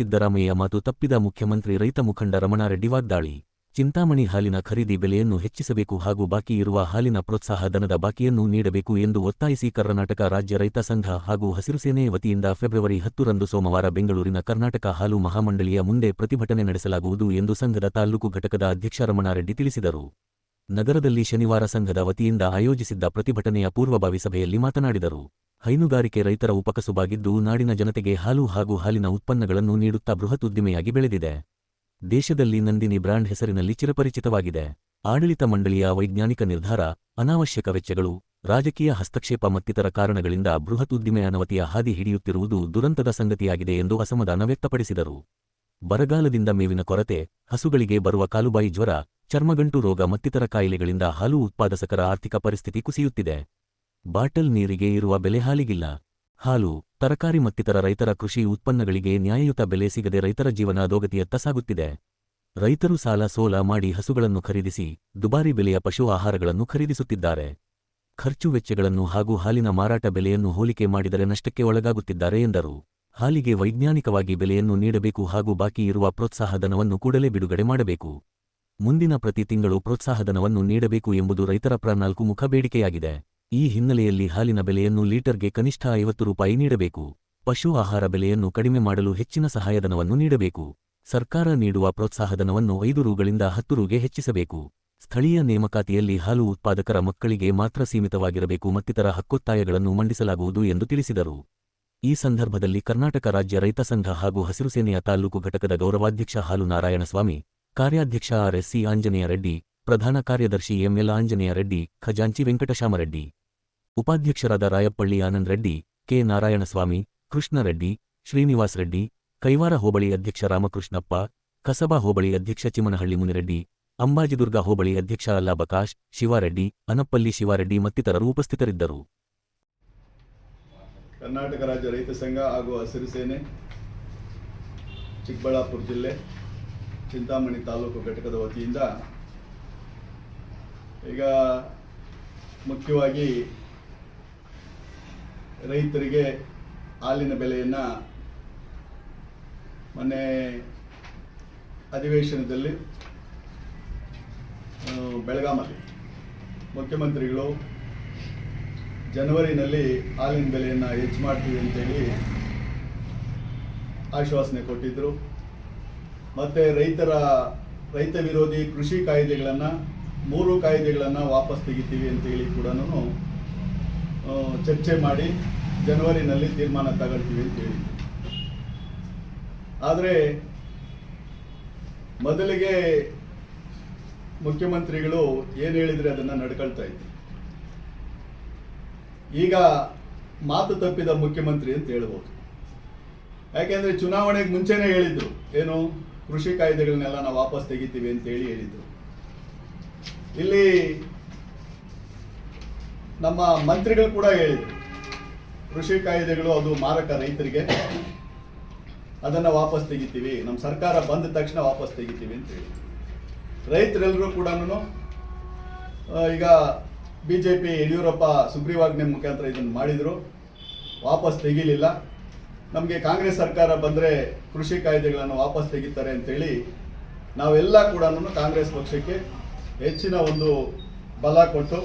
ಸಿದ್ದರಾಮಯ್ಯ ಮಾತು ತಪ್ಪಿದ ಮುಖ್ಯಮಂತ್ರಿ ರೈತ ಮುಖಂಡ ರಮಣಾರೆಡ್ಡಿ ವಾಗ್ದಾಳಿ. ಚಿಂತಾಮಣಿ ಹಾಲಿನ ಖರೀದಿ ಬೆಲೆಯನ್ನು ಹೆಚ್ಚಿಸಬೇಕು ಹಾಗೂ ಬಾಕಿ ಇರುವ ಹಾಲಿನ ಪ್ರೋತ್ಸಾಹ ಧನದ ಬಾಕಿಯನ್ನು ನೀಡಬೇಕು ಎಂದು ಒತ್ತಾಯಿಸಿ ಕರ್ನಾಟಕ ರಾಜ್ಯ ರೈತ ಸಂಘ ಹಾಗೂ ಹಸಿರು ಸೇನೆ ವತಿಯಿಂದ ಫೆಬ್ರವರಿ ಹತ್ತರಂದು ಸೋಮವಾರ ಬೆಂಗಳೂರಿನ ಕರ್ನಾಟಕ ಹಾಲು ಮಹಾಮಂಡಳಿಯ ಮುಂದೆ ಪ್ರತಿಭಟನೆ ನಡೆಸಲಾಗುವುದು ಎಂದು ಸಂಘದ ತಾಲ್ಲೂಕು ಘಟಕದ ಅಧ್ಯಕ್ಷ ರಮಣಾರೆಡ್ಡಿ ತಿಳಿಸಿದರು. ನಗರದಲ್ಲಿ ಶನಿವಾರ ಸಂಘದ ವತಿಯಿಂದ ಆಯೋಜಿಸಿದ್ದ ಪ್ರತಿಭಟನೆಯ ಪೂರ್ವಭಾವಿ ಸಭೆಯಲ್ಲಿ ಮಾತನಾಡಿದರು. ಹೈನುಗಾರಿಕೆ ರೈತರ ಉಪಕಸುಬಾಗಿದ್ದು ನಾಡಿನ ಜನತೆಗೆ ಹಾಲು ಹಾಗೂ ಹಾಲಿನ ಉತ್ಪನ್ನಗಳನ್ನು ನೀಡುತ್ತಾ ಬೃಹತ್ ಉದ್ದಿಮೆಯಾಗಿ ಬೆಳೆದಿದೆ. ದೇಶದಲ್ಲಿ ನಂದಿನಿ ಬ್ರಾಂಡ್ ಹೆಸರಿನಲ್ಲಿ ಚಿರಪರಿಚಿತವಾಗಿದೆ. ಆಡಳಿತ ಮಂಡಳಿಯ ವೈಜ್ಞಾನಿಕ ನಿರ್ಧಾರ, ಅನಾವಶ್ಯಕ ವೆಚ್ಚಗಳು, ರಾಜಕೀಯ ಹಸ್ತಕ್ಷೇಪ ಮತ್ತಿತರ ಕಾರಣಗಳಿಂದ ಬೃಹತ್ ಉದ್ದಿಮೆ ಅನವತಿಯ ಹಾದಿ ಹಿಡಿಯುತ್ತಿರುವುದು ದುರಂತದ ಸಂಗತಿಯಾಗಿದೆ ಎಂದು ಅಸಮಾಧಾನ ವ್ಯಕ್ತಪಡಿಸಿದರು. ಬರಗಾಲದಿಂದ ಮೇವಿನ ಕೊರತೆ, ಹಸುಗಳಿಗೆ ಬರುವ ಕಾಲುಬಾಯಿ ಜ್ವರ, ಚರ್ಮಗಂಟು ರೋಗ ಮತ್ತಿತರ ಕಾಯಿಲೆಗಳಿಂದ ಹಾಲು ಉತ್ಪಾದಕರ ಆರ್ಥಿಕ ಪರಿಸ್ಥಿತಿ ಕುಸಿಯುತ್ತಿದೆ. ಬಾಟಲ್ ನೀರಿಗೆ ಇರುವ ಬೆಲೆ ಹಾಲಿಗಿಲ್ಲ. ಹಾಲು, ತರಕಾರಿ ಮತ್ತಿತರ ರೈತರ ಕೃಷಿ ಉತ್ಪನ್ನಗಳಿಗೆ ನ್ಯಾಯಯುತ ಬೆಲೆ ಸಿಗದೆ ರೈತರ ಜೀವನ ಅಧೋಗತಿಯತ್ತ ಸಾಗುತ್ತಿದೆ. ರೈತರು ಸಾಲ ಸೋಲ ಮಾಡಿ ಹಸುಗಳನ್ನು ಖರೀದಿಸಿ, ದುಬಾರಿ ಬೆಲೆಯ ಪಶು ಆಹಾರಗಳನ್ನು ಖರೀದಿಸುತ್ತಿದ್ದಾರೆ. ಖರ್ಚು ವೆಚ್ಚಗಳನ್ನು ಹಾಗೂ ಹಾಲಿನ ಮಾರಾಟ ಬೆಲೆಯನ್ನು ಹೋಲಿಕೆ ಮಾಡಿದರೆ ನಷ್ಟಕ್ಕೆ ಒಳಗಾಗುತ್ತಿದ್ದಾರೆ ಎಂದರು. ಹಾಲಿಗೆ ವೈಜ್ಞಾನಿಕವಾಗಿ ಬೆಲೆಯನ್ನು ನೀಡಬೇಕು ಹಾಗೂ ಬಾಕಿ ಇರುವ ಪ್ರೋತ್ಸಾಹಧನವನ್ನು ಕೂಡಲೇ ಬಿಡುಗಡೆ ಮಾಡಬೇಕು. ಮುಂದಿನ ಪ್ರತಿ ತಿಂಗಳು ಪ್ರೋತ್ಸಾಹಧನವನ್ನು ನೀಡಬೇಕು ಎಂಬುದು ರೈತರ ಪ್ರ ನಾಲ್ಕು ಮುಖ ಬೇಡಿಕೆಯಾಗಿದೆ. ಈ ಹಿನ್ನೆಲೆಯಲ್ಲಿ ಹಾಲಿನ ಬೆಲೆಯನ್ನು ಲೀಟರ್ಗೆ ಕನಿಷ್ಠ ಐವತ್ತು ರೂಪಾಯಿ ನೀಡಬೇಕು. ಪಶು ಆಹಾರ ಬೆಲೆಯನ್ನು ಕಡಿಮೆ ಮಾಡಲು ಹೆಚ್ಚಿನ ಸಹಾಯಧನವನ್ನು ನೀಡಬೇಕು. ಸರ್ಕಾರ ನೀಡುವ ಪ್ರೋತ್ಸಾಹಧನವನ್ನು ಐದು ರೂಗಳಿಂದ ಹತ್ತು ರೂಗೆ ಹೆಚ್ಚಿಸಬೇಕು. ಸ್ಥಳೀಯ ನೇಮಕಾತಿಯಲ್ಲಿ ಹಾಲು ಉತ್ಪಾದಕರ ಮಕ್ಕಳಿಗೆ ಮಾತ್ರ ಸೀಮಿತವಾಗಿರಬೇಕು ಮತ್ತಿತರ ಹಕ್ಕೊತ್ತಾಯಗಳನ್ನು ಮಂಡಿಸಲಾಗುವುದು ಎಂದು ತಿಳಿಸಿದರು. ಈ ಸಂದರ್ಭದಲ್ಲಿ ಕರ್ನಾಟಕ ರಾಜ್ಯ ರೈತ ಸಂಘ ಹಾಗೂ ಹಸಿರು ಸೇನೆಯ ತಾಲೂಕು ಘಟಕದ ಗೌರವಾಧ್ಯಕ್ಷ ಹಾಲು ನಾರಾಯಣಸ್ವಾಮಿ, ಕಾರ್ಯಾಧ್ಯಕ್ಷ ಆರ್ಎಸ್ಸಿ ಆಂಜನೇಯ ರೆಡ್ಡಿ, ಪ್ರಧಾನ ಕಾರ್ಯದರ್ಶಿ ಎಂಎಲ್ ಆಂಜನೇಯ ರೆಡ್ಡಿ, ಖಜಾಂಚಿ ವೆಂಕಟಶಾಮರೆಡ್ಡಿ. ಉಪಾಧ್ಯಕ್ಷರಾದ ರಾಯಪ್ಪಳ್ಳಿ ಆನಂದ್ ರೆಡ್ಡಿ, ಕೆ. ನಾರಾಯಣಸ್ವಾಮಿ ಕೃಷ್ಣರೆಡ್ಡಿ ಶ್ರೀನಿವಾಸ್ ರೆಡ್ಡಿ, ಕೈವಾರ ಹೋಬಳಿ ಅಧ್ಯಕ್ಷ ರಾಮಕೃಷ್ಣಪ್ಪ, ಕಸಬಾ ಹೋಬಳಿ ಅಧ್ಯಕ್ಷ ಚಿಮನಹಳ್ಳಿ ಮುನಿರೆಡ್ಡಿ, ಅಂಬಾಜಿದುರ್ಗ ಹೋಬಳಿ ಅಧ್ಯಕ್ಷ ಅಲ್ಲಾ ಬಕಾಶ್, ಶಿವಾರೆಡ್ಡಿ, ಅನಪ್ಪಲ್ಲಿ ಶಿವಾರೆಡ್ಡಿ ಮತ್ತಿತರರು ಉಪಸ್ಥಿತರಿದ್ದರು. ಕರ್ನಾಟಕ ರಾಜ್ಯ ರೈತ ಸಂಘ ಹಾಗೂ ಹಸಿರು ಸೇನೆ, ಚಿಕ್ಕಬಳ್ಳಾಪುರ ಜಿಲ್ಲೆ, ಚಿಂತಾಮಣಿ ತಾಲೂಕು ಘಟಕದ ವತಿಯಿಂದ ಈಗ ಮುಖ್ಯವಾಗಿ ರೈತರಿಗೆ ಹಾಲಿನ ಬೆಲೆಯನ್ನು ಮೊನ್ನೆ ಅಧಿವೇಶನದಲ್ಲಿ ಬೆಳಗಾಮಲ್ಲಿ ಮುಖ್ಯಮಂತ್ರಿಗಳು ಜನವರಿನಲ್ಲಿ ಹಾಲಿನ ಬೆಲೆಯನ್ನು ಹೆಚ್ಚು ಮಾಡ್ತೀವಿ ಅಂತೇಳಿ ಆಶ್ವಾಸನೆ ಕೊಟ್ಟಿದ್ದರು ಮತ್ತು ರೈತರ, ರೈತ ವಿರೋಧಿ ಕೃಷಿ ಕಾಯ್ದೆಗಳನ್ನು, ಮೂರು ಕಾಯ್ದೆಗಳನ್ನು ವಾಪಸ್ ತೆಗಿತೀವಿ ಅಂತೇಳಿ ಕೂಡ ಚರ್ಚೆ ಮಾಡಿ ಜನವರಿನಲ್ಲಿ ತೀರ್ಮಾನ ತಗೊಳ್ತೀವಿ ಅಂತ ಹೇಳಿದ್ರು ಆದರೆ ಮೊದಲಿಗೆ ಮುಖ್ಯಮಂತ್ರಿಗಳು ಏನು ಹೇಳಿದರೆ ಅದನ್ನು ನಡ್ಕೊಳ್ತಾ ಇದ್ರು. ಈಗ ಮಾತು ತಪ್ಪಿದ ಮುಖ್ಯಮಂತ್ರಿ ಅಂತ ಹೇಳ್ಬೋದು. ಯಾಕೆಂದರೆ ಚುನಾವಣೆಗೆ ಮುಂಚೆನೇ ಹೇಳಿದ್ರು, ಏನು ಕೃಷಿ ಕಾಯ್ದೆಗಳನ್ನೆಲ್ಲ ನಾವು ವಾಪಸ್ ತೆಗಿತೀವಿ ಅಂತ ಹೇಳಿ ಹೇಳಿದ್ರು. ಇಲ್ಲಿ ನಮ್ಮ ಮಂತ್ರಿಗಳು ಕೂಡ ಹೇಳಿದರು, ಕೃಷಿ ಕಾಯ್ದೆಗಳು ಅದು ಮಾರಕ ರೈತರಿಗೆ. ಅದನ್ನ ವಾಪಸ್ ತೆಗಿತೀವಿ ನಮ್ಮ ಸರ್ಕಾರ ಬಂದ ತಕ್ಷಣ ವಾಪಸ್ ತೆಗಿತೀವಿ ಅಂತ ಹೇಳಿ. ರೈತರೆಲ್ಲರೂ ಕೂಡ ಈಗ ಬಿ ಜೆ ಪಿ ಯಡಿಯೂರಪ್ಪ ಸುಗ್ರೀವಾಜ್ಞೆ ಮುಖಾಂತರ ಇದನ್ನು ಮಾಡಿದರು, ವಾಪಸ್ ತೆಗಿಲಿಲ್ಲ. ನಮಗೆ ಕಾಂಗ್ರೆಸ್ ಸರ್ಕಾರ ಬಂದರೆ ಕೃಷಿ ಕಾಯ್ದೆಗಳನ್ನು ವಾಪಸ್ ತೆಗಿತಾರೆ ಅಂತೇಳಿ ನಾವೆಲ್ಲ ಕೂಡ ಕಾಂಗ್ರೆಸ್ ಪಕ್ಷಕ್ಕೆ ಹೆಚ್ಚಿನ ಒಂದು ಬಲ ಕೊಟ್ಟು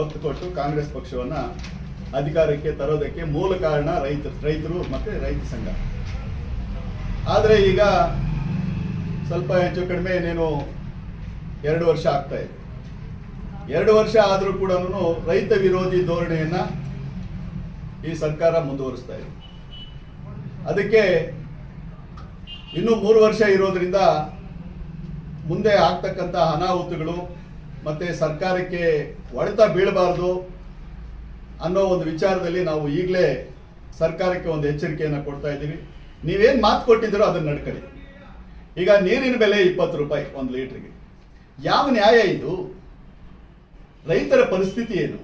ಒತ್ತು ಕೊಟ್ಟು ಕಾಂಗ್ರೆಸ್ ಪಕ್ಷವನ್ನು ಅಧಿಕಾರಕ್ಕೆ ತರೋದಕ್ಕೆ ಮೂಲ ಕಾರಣ ರೈತ, ರೈತರು ಮತ್ತು ರೈತ ಸಂಘ. ಆದರೆ ಈಗ ಸ್ವಲ್ಪ ಹೆಚ್ಚು ಕಡಿಮೆ ಏನೇನು ಎರಡು ವರ್ಷ ಆಗ್ತಾ ಇದೆ. ಎರಡು ವರ್ಷ ಆದರೂ ಕೂಡ ರೈತ ವಿರೋಧಿ ಧೋರಣೆಯನ್ನು ಈ ಸರ್ಕಾರ ಮುಂದುವರಿಸ್ತಾ ಇದೆ. ಅದಕ್ಕೆ ಇನ್ನೂ ಮೂರು ವರ್ಷ ಇರೋದ್ರಿಂದ ಮುಂದೆ ಆಗ್ತಕ್ಕಂಥ ಅನಾಹುತಗಳು ಮತ್ತೆ ಸರ್ಕಾರಕ್ಕೆ ಹೊಡೆತ ಬೀಳಬಾರ್ದು ಅನ್ನೋ ಒಂದು ವಿಚಾರದಲ್ಲಿ ನಾವು ಈಗಲೇ ಸರ್ಕಾರಕ್ಕೆ ಒಂದು ಎಚ್ಚರಿಕೆಯನ್ನು ಕೊಡ್ತಾ ಇದ್ದೀವಿ. ನೀವೇನು ಮಾತು ಕೊಟ್ಟಿದ್ದೀರೋ ಅದನ್ನು ನಡ್ಕೊಳ್ಳಿ. ಈಗ ನೀರಿನ ಬೆಲೆ ಇಪ್ಪತ್ತು ರೂಪಾಯಿ ಒಂದು ಲೀಟ್ರಿಗೆ. ಯಾವ ನ್ಯಾಯ ಇದು? ರೈತರ ಪರಿಸ್ಥಿತಿ ಏನು?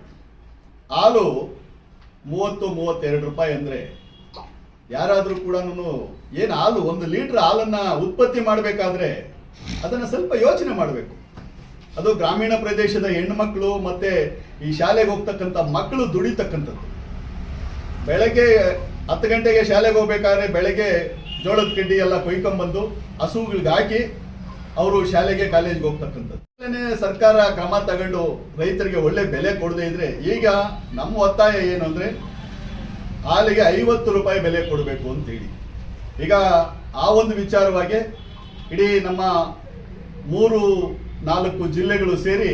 ಹಾಲು ಮೂವತ್ತು, ಮೂವತ್ತೆರಡು ರೂಪಾಯಿ ಅಂದರೆ ಯಾರಾದರೂ ಕೂಡ ಏನು ಹಾಲು ಒಂದು ಲೀಟ್ರ್ ಹಾಲನ್ನು ಉತ್ಪತ್ತಿ ಮಾಡಬೇಕಾದ್ರೆ ಅದನ್ನು ಸ್ವಲ್ಪ ಯೋಚನೆ ಮಾಡಬೇಕು. ಅದು ಗ್ರಾಮೀಣ ಪ್ರದೇಶದ ಹೆಣ್ಣುಮಕ್ಕಳು ಮತ್ತೆ ಈ ಶಾಲೆಗೆ ಹೋಗ್ತಕ್ಕಂಥ ಮಕ್ಕಳು ದುಡಿತಕ್ಕಂಥದ್ದು. ಬೆಳಗ್ಗೆ ಹತ್ತು ಗಂಟೆಗೆ ಶಾಲೆಗೆ ಹೋಗ್ಬೇಕಾದ್ರೆ ಬೆಳಗ್ಗೆ ಜೋಳದ ಕಿಡ್ಡಿ ಎಲ್ಲ ಕೊಯ್ಕೊಂಬಂದು ಹಸುಗಳಿಗೆ ಹಾಕಿ ಅವರು ಶಾಲೆಗೆ ಕಾಲೇಜ್ಗೆ ಹೋಗ್ತಕ್ಕಂಥದ್ದು. ಸರ್ಕಾರ ಕ್ರಮ ತಗೊಂಡು ರೈತರಿಗೆ ಒಳ್ಳೆ ಬೆಲೆ ಕೊಡದೇ ಇದ್ರೆ ಈಗ ನಮ್ಮ ಒತ್ತಾಯ ಏನು ಅಂದರೆ ಹಾಲಿಗೆ ಐವತ್ತು ರೂಪಾಯಿ ಬೆಲೆ ಕೊಡಬೇಕು ಅಂತೇಳಿ ಈಗ ಆ ಒಂದು ವಿಚಾರವಾಗಿ ಇಡೀ ನಮ್ಮ ಮೂರು ನಾಲ್ಕು ಜಿಲ್ಲೆಗಳು ಸೇರಿ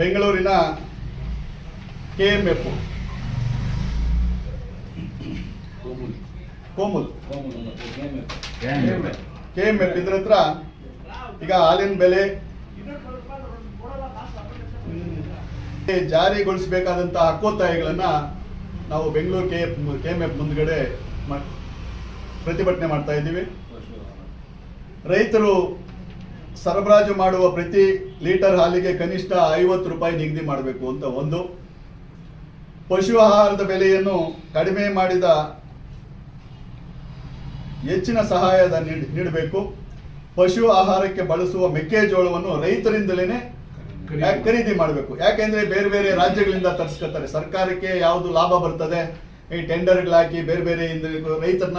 ಬೆಂಗಳೂರಿನ K M F. Komul. K M F. ಇದ್ರ ಹತ್ರ ಈಗ ಹಾಲಿನ ಬೆಲೆ ಜಾರಿಗೊಳಿಸಬೇಕಾದಂತಹ ಹಕ್ಕೊತ್ತಾಯಗಳನ್ನ ನಾವು Bengaluru K F K M F ಮುಂದ್ಗಡೆ ಪ್ರತಿಭಟನೆ ಮಾಡ್ತಾ ಇದ್ದೀವಿ. ರೈತರು ಸರಬರಾಜು ಮಾಡುವ ಪ್ರತಿ ಲೀಟರ್ ಹಾಲಿಗೆ ಕನಿಷ್ಠ ಐವತ್ತು ರೂಪಾಯಿ ನಿಗದಿ ಮಾಡಬೇಕು ಅಂತ ಒಂದು. ಪಶು ಆಹಾರದ ಬೆಲೆಯನ್ನು ಕಡಿಮೆ ಮಾಡಿದ ಹೆಚ್ಚಿನ ಸಹಾಯದ ನೀಡ್- ನೀಡಬೇಕು. ಪಶು ಆಹಾರಕ್ಕೆ ಬಳಸುವ ಮೆಕ್ಕೆಜೋಳವನ್ನು ರೈತರಿಂದಲೇ ಖರೀದಿ ಮಾಡಬೇಕು? ಯಾಕೆಂದ್ರೆ ಬೇರೆ ಬೇರೆ ರಾಜ್ಯಗಳಿಂದ ತರಿಸ್ಕೊತಾರೆ. ಸರ್ಕಾರಕ್ಕೆ ಯಾವುದು ಲಾಭ ಬರ್ತದೆ? ಈ ಟೆಂಡರ್ಗಳಾಕಿ ಬೇರೆ ಬೇರೆ ರೈತರನ್ನ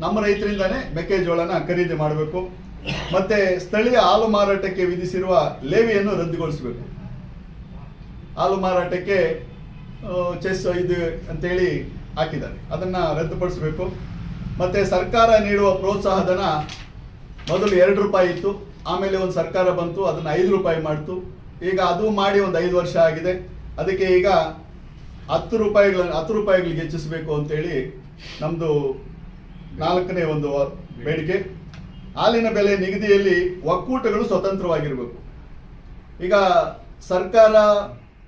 ನಮ್ಮ ರೈತರಿಂದಾನೇ ಮೆಕ್ಕೆಜೋಳನ ಖರೀದಿ ಮಾಡಬೇಕು. ಮತ್ತೆ ಸ್ಥಳೀಯ ಹಾಲು ಮಾರಾಟಕ್ಕೆ ವಿಧಿಸಿರುವ ಲೇವಿಯನ್ನು ರದ್ದುಗೊಳಿಸಬೇಕು. ಹಾಲು ಮಾರಾಟಕ್ಕೆ ಚೆಸ್ ಇದು ಅಂತೇಳಿ ಹಾಕಿದ್ದಾರೆ. ಅದನ್ನ ರದ್ದುಪಡಿಸಬೇಕು. ಮತ್ತೆ ಸರ್ಕಾರ ನೀಡುವ ಪ್ರೋತ್ಸಾಹಧನ ಮೊದಲು ಎರಡು ರೂಪಾಯಿ ಇತ್ತು. ಆಮೇಲೆ ಒಂದು ಸರ್ಕಾರ ಬಂತು, ಅದನ್ನ ಐದು ರೂಪಾಯಿ ಮಾಡ್ತು. ಈಗ ಅದು ಮಾಡಿ ಒಂದು ಐದು ವರ್ಷ ಆಗಿದೆ. ಅದಕ್ಕೆ ಈಗ ಹತ್ತು ರೂಪಾಯಿಗಳ, ಹತ್ತು ರೂಪಾಯಿಗಳಿಗೆ ಹೆಚ್ಚಿಸಬೇಕು ಅಂತೇಳಿ ನಮ್ಮದು ನಾಲ್ಕನೇ ಒಂದು ಬೇಡಿಕೆ. ಹಾಲಿನ ಬೆಲೆ ನಿಗದಿಯಲ್ಲಿ ಒಕ್ಕೂಟಗಳು ಸ್ವತಂತ್ರವಾಗಿರಬೇಕು. ಈಗ ಸರ್ಕಾರ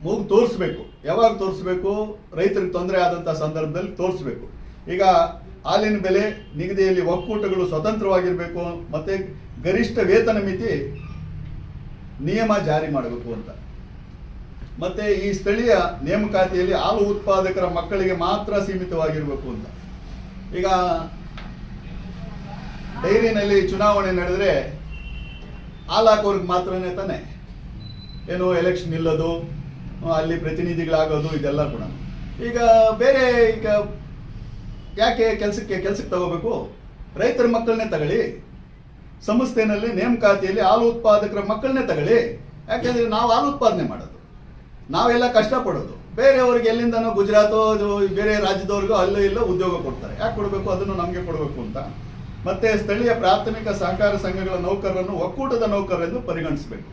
ಮೂಗು ತೋರಿಸ್ಬೇಕು. ಯಾವಾಗ ತೋರಿಸ್ಬೇಕು? ರೈತರಿಗೆ ತೊಂದರೆ ಆದಂಥ ಸಂದರ್ಭದಲ್ಲಿ ತೋರಿಸ್ಬೇಕು. ಈಗ ಹಾಲಿನ ಬೆಲೆ ನಿಗದಿಯಲ್ಲಿ ಒಕ್ಕೂಟಗಳು ಸ್ವತಂತ್ರವಾಗಿರಬೇಕು ಮತ್ತೆ ಗರಿಷ್ಠ ವೇತನ ಮಿತಿ ನಿಯಮ ಜಾರಿ ಮಾಡಬೇಕು ಅಂತ. ಮತ್ತೆ ಈ ಸ್ಥಳೀಯ ನೇಮಕಾತಿಯಲ್ಲಿ ಹಾಲು ಉತ್ಪಾದಕರ ಮಕ್ಕಳಿಗೆ ಮಾತ್ರ ಸೀಮಿತವಾಗಿರಬೇಕು ಅಂತ. ಈಗ ಡೈರಿನಲ್ಲಿ ಚುನಾವಣೆ ನಡೆದ್ರೆ ಹಾಲಾಕೋರ್ಗೆ ಮಾತ್ರನೇ ತಾನೆ. ಏನು ಎಲೆಕ್ಷನ್ ನಿಲ್ಲೋದು, ಅಲ್ಲಿ ಪ್ರತಿನಿಧಿಗಳಾಗೋದು, ಇದೆಲ್ಲ ಕೂಡ. ಈಗ ಬೇರೆ ಈಗ ಯಾಕೆ ಕೆಲಸಕ್ಕೆ ಕೆಲಸಕ್ಕೆ ತಗೋಬೇಕು? ರೈತರ ಮಕ್ಕಳನ್ನೇ ತಗೊಳ್ಳಿ. ಸಂಸ್ಥೆನಲ್ಲಿ ನೇಮಕಾತಿಯಲ್ಲಿ ಹಾಲು ಉತ್ಪಾದಕರ ಮಕ್ಕಳನ್ನೇ ತಗೊಳ್ಳಿ. ಯಾಕೆಂದ್ರೆ ನಾವು ಹಾಲು ಉತ್ಪಾದನೆ ಮಾಡೋದು. ನಾವೆಲ್ಲ ಕಷ್ಟಪಡೋದು. ಬೇರೆಯವ್ರಿಗೆ ಎಲ್ಲಿಂದನೋ ಗುಜರಾತೋ, ಬೇರೆ ರಾಜ್ಯದವ್ರಿಗೂ ಅಲ್ಲೋ ಇಲ್ಲೋ ಉದ್ಯೋಗ ಕೊಡ್ತಾರೆ. ಯಾಕೆ ಕೊಡಬೇಕು? ಅದನ್ನು ನಮಗೆ ಕೊಡಬೇಕು ಅಂತ. ಮತ್ತೆ ಸ್ಥಳೀಯ ಪ್ರಾಥಮಿಕ ಸಹಕಾರ ಸಂಘಗಳ ನೌಕರರನ್ನು ಒಕ್ಕೂಟದ ನೌಕರರೆಂದು ಪರಿಗಣಿಸಬೇಕು.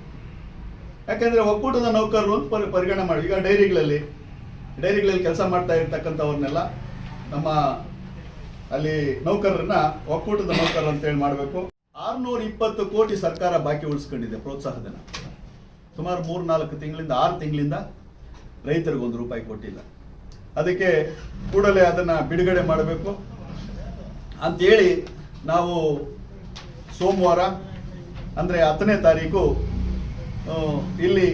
ಯಾಕೆಂದ್ರೆ ಒಕ್ಕೂಟದ ನೌಕರರು ಅಂತ ಪರಿ, ಪರಿಗಣನೆ ಮಾಡಿ. ಈಗ ಡೈರಿಗಳಲ್ಲಿ ಡೈರಿಗಳಲ್ಲಿ ಕೆಲಸ ಮಾಡ್ತಾ ಇರ್ತಕ್ಕಂಥವ್ರನ್ನೆಲ್ಲ ನಮ್ಮ ಅಲ್ಲಿ ನೌಕರರನ್ನ ಒಕ್ಕೂಟದ ಅಂತ ಹೇಳಿ ಮಾಡಬೇಕು. ಆರ್ನೂರ ಇಪ್ಪತ್ತು ಕೋಟಿ ಸರ್ಕಾರ ಬಾಕಿ ಉಳಿಸ್ಕೊಂಡಿದೆ ಪ್ರೋತ್ಸಾಹಧನ ಸುಮಾರು ಮೂರು ನಾಲ್ಕು ತಿಂಗಳಿಂದ, ಆರು ತಿಂಗಳಿಂದ ರೈತರಿಗೆ ಒಂದು ರೂಪಾಯಿ ಕೊಟ್ಟಿಲ್ಲ. ಅದಕ್ಕೆ ಕೂಡಲೇ ಅದನ್ನ ಬಿಡುಗಡೆ ಮಾಡಬೇಕು. ಅಂತೇಳಿ ನಾವು ಸೋಮವಾರ, ಅಂದರೆ ಹತ್ತನೇ ತಾರೀಕು ಇಲ್ಲಿ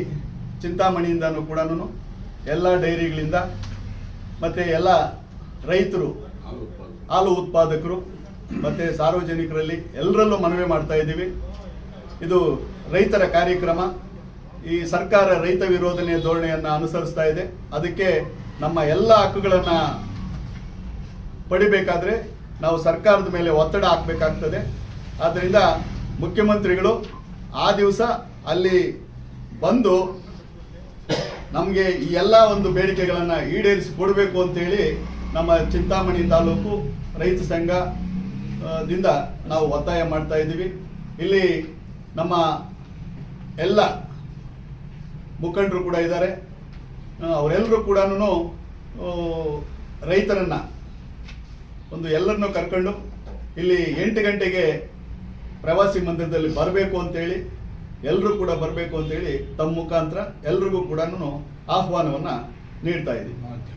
ಚಿಂತಾಮಣಿಯಿಂದನೂ ಕೂಡ ಎಲ್ಲ ಡೈರಿಗಳಿಂದ ಮತ್ತು ಎಲ್ಲ ರೈತರು, ಹಾಲು ಉತ್ಪಾದಕರು, ಮತ್ತು ಸಾರ್ವಜನಿಕರಲ್ಲಿ ಎಲ್ಲರಲ್ಲೂ ಮನವಿ ಮಾಡ್ತಾ ಇದ್ದೀವಿ. ಇದು ರೈತರ ಕಾರ್ಯಕ್ರಮ. ಈ ಸರ್ಕಾರ ರೈತ ವಿರೋಧನೆ ಧೋರಣೆಯನ್ನು ಅನುಸರಿಸ್ತಾ ಇದೆ. ಅದಕ್ಕೆ ನಮ್ಮ ಎಲ್ಲ ಹಕ್ಕುಗಳನ್ನು ಪಡಿಬೇಕಾದ್ರೆ ನಾವು ಸರ್ಕಾರದ ಮೇಲೆ ಒತ್ತಡ ಹಾಕಬೇಕಾಗ್ತದೆ. ಆದ್ದರಿಂದ ಮುಖ್ಯಮಂತ್ರಿಗಳು ಆ ದಿವಸ ಅಲ್ಲಿ ಬಂದು ನಮಗೆ ಈ ಎಲ್ಲ ಒಂದು ಬೇಡಿಕೆಗಳನ್ನು ಈಡೇರಿಸಿ ಕೊಡಬೇಕು ಅಂತೇಳಿ ನಮ್ಮ ಚಿಂತಾಮಣಿ ತಾಲೂಕು ರೈತ ಸಂಘದಿಂದ ದಿಂದ ನಾವು ಒತ್ತಾಯ ಮಾಡ್ತಾ ಇದ್ದೀವಿ. ಇಲ್ಲಿ ನಮ್ಮ ಎಲ್ಲ ಮುಖಂಡರು ಕೂಡ ಇದ್ದಾರೆ. ಅವರೆಲ್ಲರೂ ಕೂಡ ರೈತರನ್ನ ಒಂದು ಎಲ್ಲರನ್ನೂ ಕರ್ಕೊಂಡು ಇಲ್ಲಿ ಎಂಟು ಗಂಟೆಗೆ ಪ್ರವಾಸಿ ಮಂದಿರದಲ್ಲಿ ಬರಬೇಕು ಅಂತೇಳಿ ಎಲ್ಲರೂ ಕೂಡ ಬರಬೇಕು ಅಂತೇಳಿ ತಮ್ಮ ಮುಖಾಂತರ ಎಲ್ರಿಗೂ ಕೂಡ ಆಹ್ವಾನವನ್ನು ನೀಡ್ತಾ ಇದ್ದೀವಿ.